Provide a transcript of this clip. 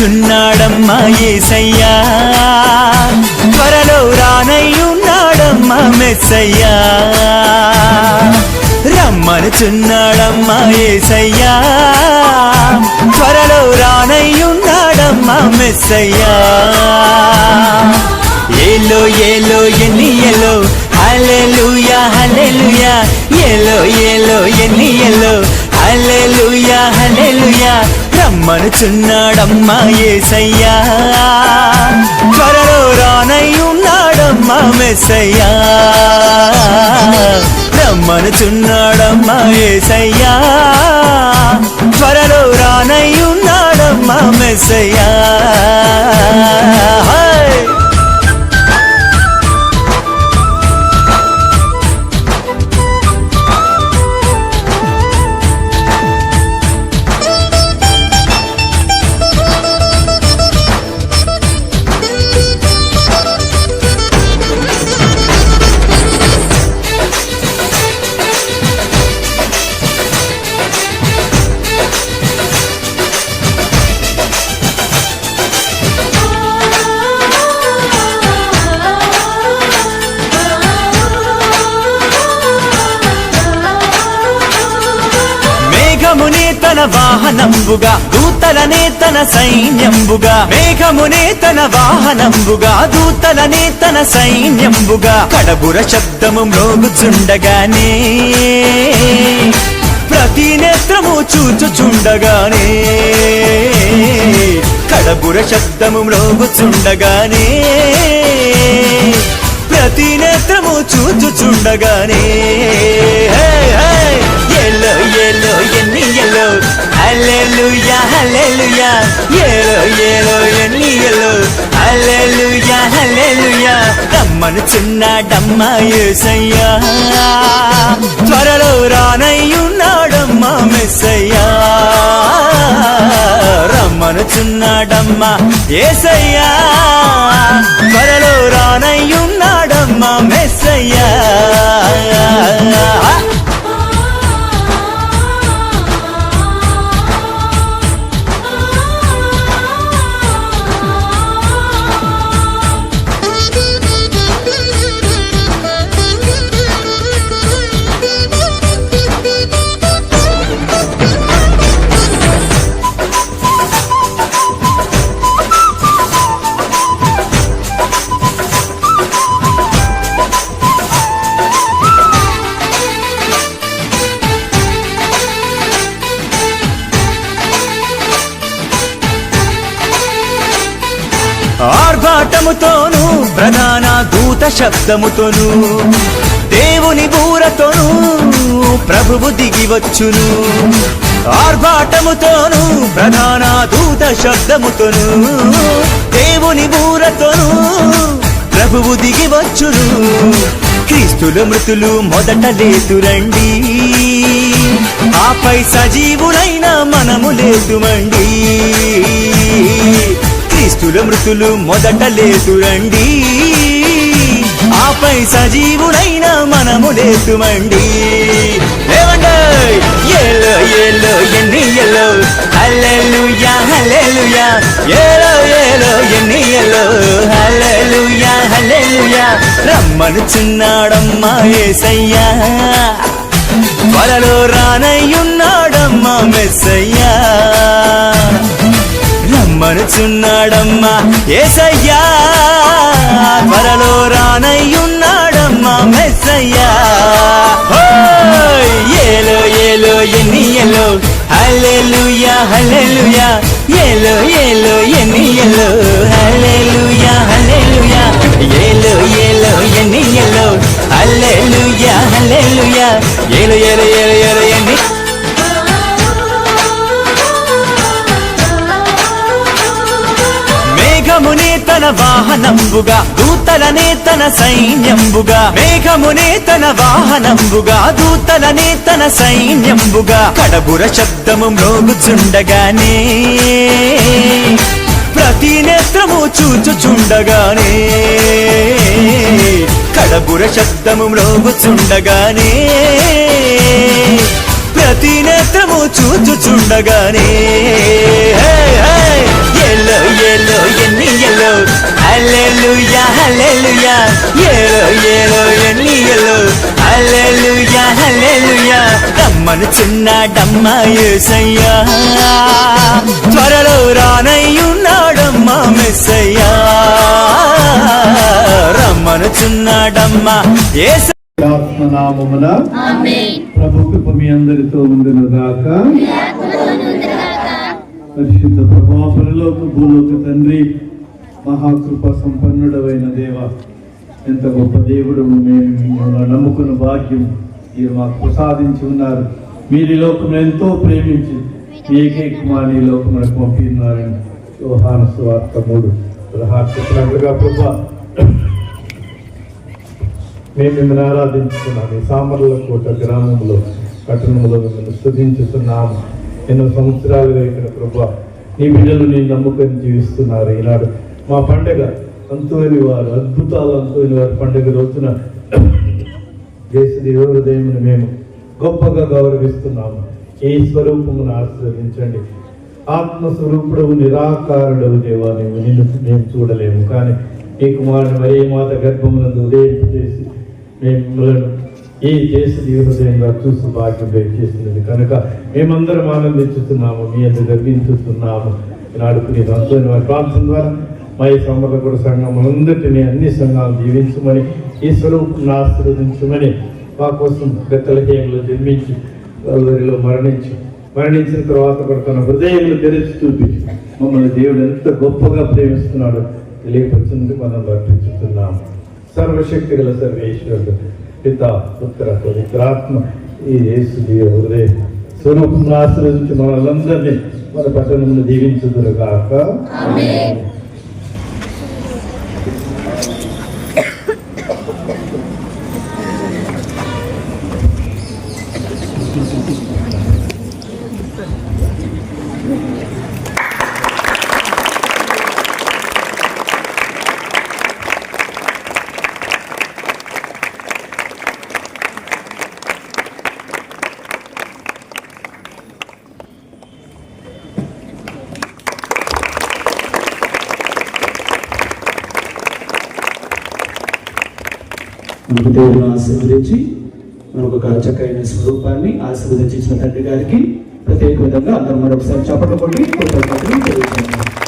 రమ్మనుచున్నాడమ్మా ఏసయ్యా. త్వరలో రానయ్యున్నాడమ్మా మెస్సయ్యా. రమ్మనుచున్నాడమ్మా ఏసయ్యా. త్వరలో రానయ్యున్నాడమ్మా మెస్సయ్యా. ఏలో ఏలో ఎన్ని ఎలో హల్లెలూయా హల్లెలూయా. ఏలో ఏలో ఎన్ని ఎలో హల్లెలూయా హల్లెలూయా. రమ్మనుచున్నాడమ్మా ఏసయ్యా. త్వరలో రానయ్యున్నాడమ్మా మెస్సయ్యా. రమ్మనుచున్నాడమ్మా ఏసయ్యా. త్వరలో రానయ్యున్నాడమ్మా మెస్సయ్యా. వాహనంబుగా దూతలనే తన సైన్యంబుగా మేఘమునే తన వాహనంబుగా దూతలనే తన సైన్యంబుగా కడబుర శబ్దము మ్రోగుచుండగానే ప్రతి నేత్రము చూచుచుండగానే కడబుర శబ్దము మ్రోగుచుండగానే ప్రతి నేత్రము చూచుచుండగానే హల్లెలూయా ఏలో ఎల్లో ఎన్ని ఎల్లో హల్లెలూయా హల్లెలూయా రమ్మనుచున్నాడమ్మా యేసయ్యా త్వరలో రానయ్యున్నాడమ్మా మెస్సయ్యా. రమ్మనుచున్నాడమ్మా ఏసయ్యా. త్వరలో రానయ్యున్నాడమ్మా మెస్సయ్యా. ఆర్భాటముతోను ప్రధాన దూత శబ్దముతోను దేవుని బూరతోను ప్రభువు దిగి వచ్చును. ఆర్భాటముతోను ప్రధాన దూత శబ్దముతోను దేవుని బూరతోను ప్రభువు దిగి వచ్చును. క్రీస్తుల మృతులు మొదట లేతురండి. ఆపై సజీవులైన మనము లేతుమండి. క్రీస్తుల మృతులు మొదట లేతురండి. ఆపై సజీవులైన మనము లేతుమండి. లేవండి. ఏలో ఏలో ఎన్ని ఎల్లో హల్లెలూయా హల్లెలూయా. ఏలో ఏలో ఎన్ని ఎల్లో హల్లెలూయా హల్లెలూయా. రమ్మనుచున్నాడమ్మా ఏసయ్యా. వలలో రానయ్యున్నాడమ్మా మెస్సయ్యా. నడుచున్నాడమ్మా ఏసయ్యా త్వరలో రానయ్యున్నాడమ్మా మెస్సయ్యా. ఏలో ఏలో ఎన్ని ఎలో హల్లెలూయా హల్లెలూయా. ఏలో ఏలో ఎన్ని ఎలో హల్లెలూయా హల్లెలూయా. ఏలో ఏలో ఎన్ని ఎలో హల్లెలూయా హల్లెలూయా. ఏలో ఏలో ఏలో ఏలో. తన వాహనంబుగా దూతలనే తన సైన్యంబుగా మేఘమునే తన వాహనంబుగా దూతలనే తన సైన్యంబుగా కడబుర శబ్దము మ్రోగుచుండగానే ప్రతి నేత్రము చూచుచుండగానే కడబుర శబ్దము మ్రోగుచుండగానే ప్రతి నేత్రము చూచుచుండగానే హల్లెలుయా ఏలో ఏలో ఎన్నియలో. హల్లెలుయా హల్లెలుయా డమ్మనుచున్న డమ్మ యేసయ్యా త్వరలో రానయ్యున్నాడమ్మా మెస్సయ్యా. రమ్మనుచున్నాడమ్మా ఏస ఆత్మనామమున ప్రభు కృప మీ అందరితో ఉండిన పరిశుద్ధ ప్రభావ పరిలోక భూలోక తండ్రి మహాకృప సంపన్నుడమైన దేవ ఎంత గొప్ప దేవుడు మేము మిమ్మల్ని నమ్ముకున్న భాగ్యం మీరు మాకు ప్రసాదించి ఉన్నారు. మీరు లోకం ఎంతో ప్రేమించి మీ కుమారి లోకములకు పంపిస్తున్నారని యోహాను సువార్త మూడు. పదహారు ప్రభా మేము మిమ్మల్ని ఆరాధించుకున్నాము. ఈ సామర్ల కోట గ్రామంలో పట్టణంలో మిమ్మల్ని స్థుతించుతున్నాము. ఎన్నో సంవత్సరాలుగా ఇక్కడ ప్రభా నీ బిడ్డలు నీ నమ్ముకొని జీవిస్తున్నారు. ఈనాడు మా పండగ అంతుని వారు అద్భుతాలు అంతుని వారి పండుగ రోజున దేశ హృదయమును మేము గొప్పగా గౌరవిస్తున్నాము. ఈ స్వరూపమును ఆశీర్వదించండి. ఆత్మస్వరూపుడవు నిరాకారుడవు దేవా నీవు నిన్ను మేము చూడలేము. కానీ ఈ కుమారుని మరే మాత గర్భమునందు ఉదయం చేసి మేము ఈ దేశ హృదయంగా చూసి భాగ్యం చేసినది కనుక మేమందరం ఆనందించుతున్నాము మీ అందరు గర్వించుతున్నాము. నాడుకునే నీ రంతుని వారి ప్రాంతం ద్వారా మై ఈ కూడా సంఘం అందరినీ అన్ని సంఘాలు జీవించమని ఈ స్వరూపం ఆశీర్వదించమని మా కోసం గతలహేయంలో జన్మించి కల్వరిలో మరణించి మరణించిన తర్వాత కూడా తన హృదయంలో తెరిచి చూపించి మమ్మల్ని దేవుడు ఎంత గొప్పగా ప్రేమిస్తున్నాడో తెలియపరిచింది మనం అర్పించుతున్నాం సర్వశక్తి గల సర్వేశ్వరుడు పిత పుత్ర పవిత్రాత్మ ఈ యేసు దేవ హృదయ. స్వరూపం ఆశ్రయించి మనందరినీ మన పట్టణంలో దీవించుదురుగాక. మనకు దేవుని ఆశీర్వదించి మనకు ఒక చక్కైన స్వరూపాన్ని ఆశీర్వదించిన తండ్రి గారికి ప్రత్యేక విధంగా అందరం మరొకసారి చప్పట్లు కొట్టి కృతజ్ఞతలు తెలియజేస్తున్నాం.